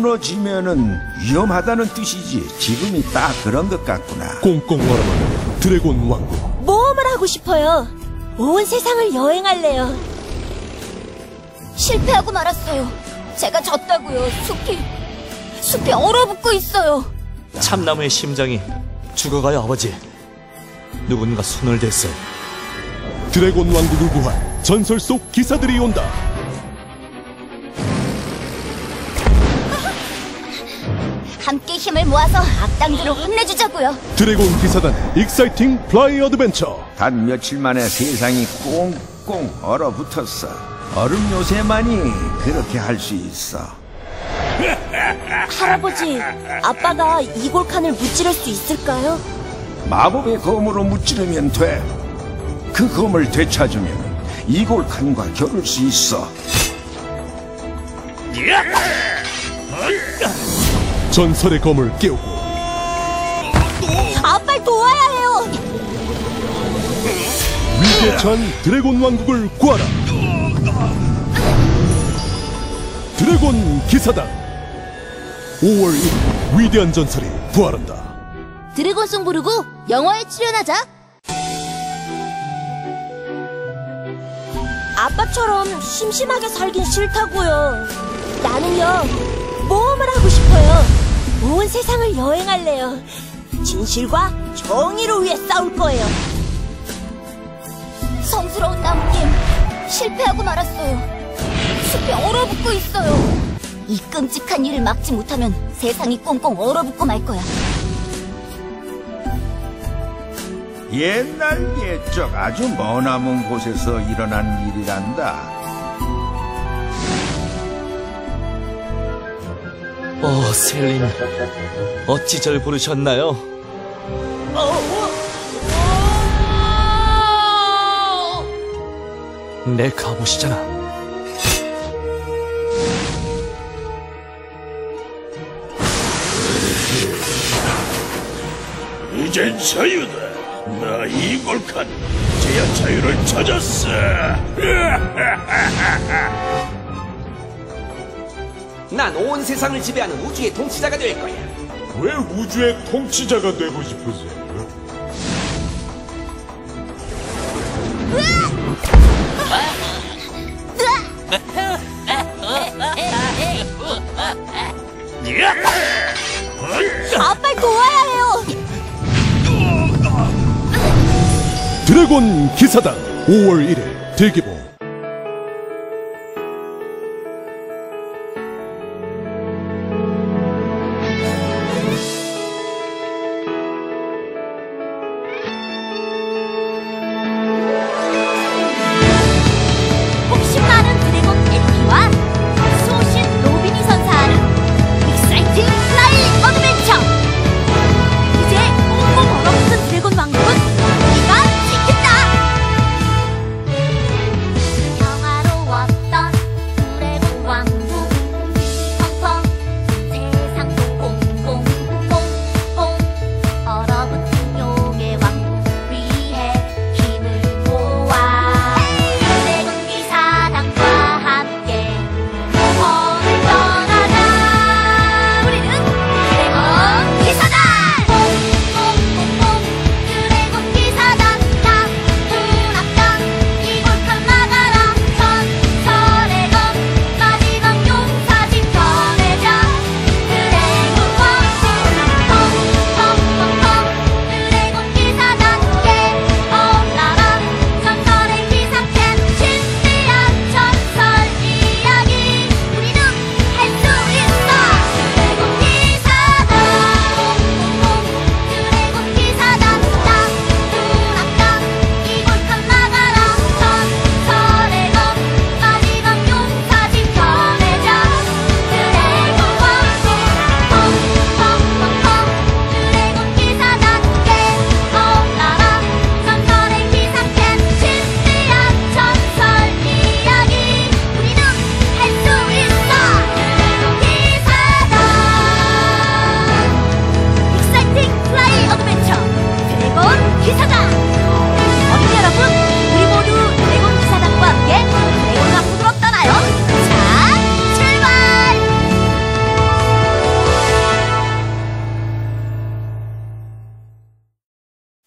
무너지면은 위험하다는 뜻이지. 지금이 딱 그런 것 같구나. 꽁꽁 얼어버린 드래곤 왕국 모험을 하고 싶어요. 온 세상을 여행할래요. 실패하고 말았어요. 제가 졌다고요. 숲이 숲이 얼어붙고 있어요. 참나무의 심장이 죽어가요 아버지 누군가 손을 댔어요 드래곤 왕국을 구할 전설 속 기사들이 온다 힘을 모아서 악당들을 혼내주자고요. 드래곤 기사단 익사이팅 플라이 어드벤처 단 며칠 만에 세상이 꽁꽁 얼어붙었어. 얼음 요새만이 그렇게 할 수 있어. 할아버지, 아빠가 이골칸을 무찌를 수 있을까요? 마법의 검으로 무찌르면 돼. 그 검을 되찾으면 이골칸과 겨룰 수 있어. 전설의 검을 깨우고 아빠를 도와야 해요. 위기에 처한 드래곤 왕국을 구하라 드래곤 기사단 5월 1일 위대한 전설이 부활한다 드래곤송 부르고 영화에 출연하자. 아빠처럼 심심하게 살긴 싫다고요. 나는요. 온 세상을 여행할래요. 진실과 정의를 위해 싸울 거예요. 성스러운 나무팀, 실패하고 말았어요. 숲이 얼어붙고 있어요. 이 끔찍한 일을 막지 못하면 세상이 꽁꽁 얼어붙고 말 거야. 옛날 옛적 아주 머나먼 곳에서 일어난 일이란다. 어 셀린 어찌 절 부르셨나요? 내 갑옷이잖아 이젠 자유다. 나 이골칸 이제야 자유를 찾았어. 난 온 세상을 지배하는 우주의 통치자가 될 거야. 왜 우주의 통치자가 되고 싶으세요? 아빠를 도와야 해요. 드래곤 기사단 5월 1일 대기봉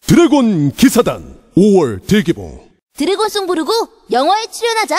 드래곤 기사단 5월 대개봉 드래곤송 부르고 영화에 출연하자.